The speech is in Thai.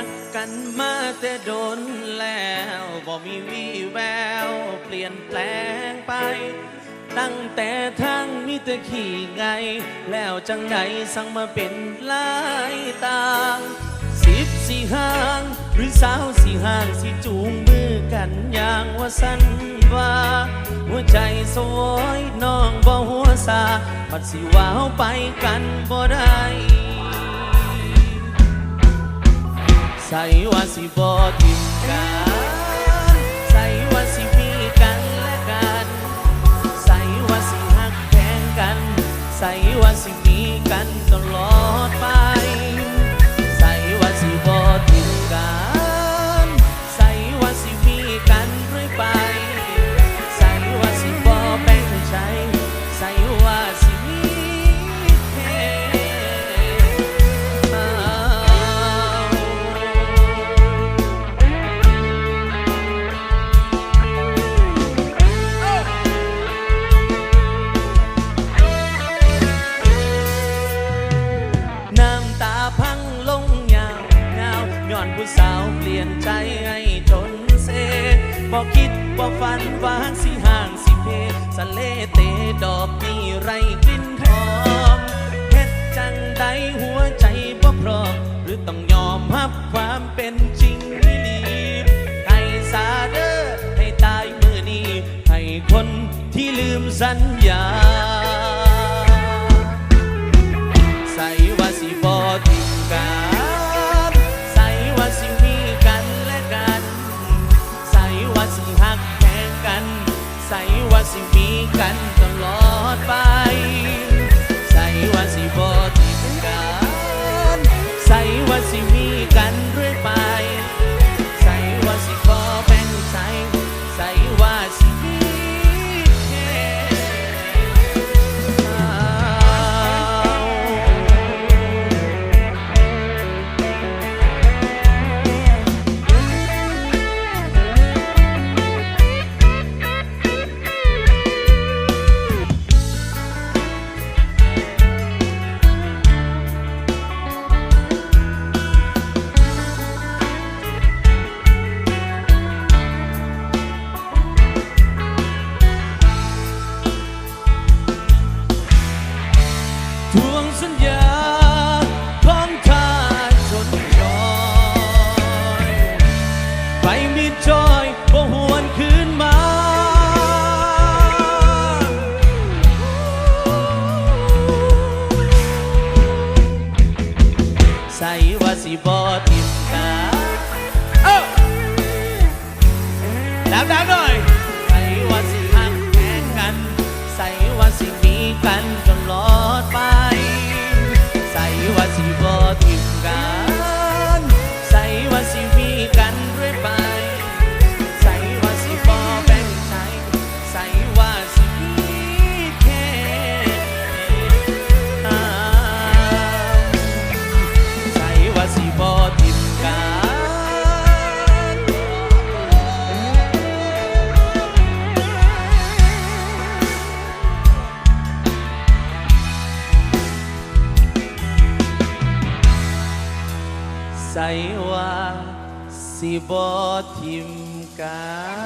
ักกันมาแต่โดนแล้วบ่มีวี่แววเปลี่ยนแปลงไป ตั้งแต่ทางมีแต่ขี่ไง แล้วจังไหนสั่งมาเป็นลายต่างสิบสี่ห้าง หรือสาวสี่ห้างสิจูงมือกันอย่างว่าสันว่า หัวใจสวยน้องบ่หัวซาบัดสิว้าวไปกันบ่ได้ ใส่ว่าสิบ่ทิมกัน ลี่ยนใจให้จนเซบอกคิดบอฝันว่าสิห่างสิเพสะเลเตดอกนี่ไรกลิ่นหอมเฮ็ดจังใดหัวใจบ่พร้อมหรือต้องยอมรับความเป็นจริงนี่ลีให้สาเด้อให้ตายมือนี้ให้คนที่ลืมสัญญา ใส่ว่าสิมีกันตลอดไป ว่าสิบ่ทิ ว่า สิบอทิมกัน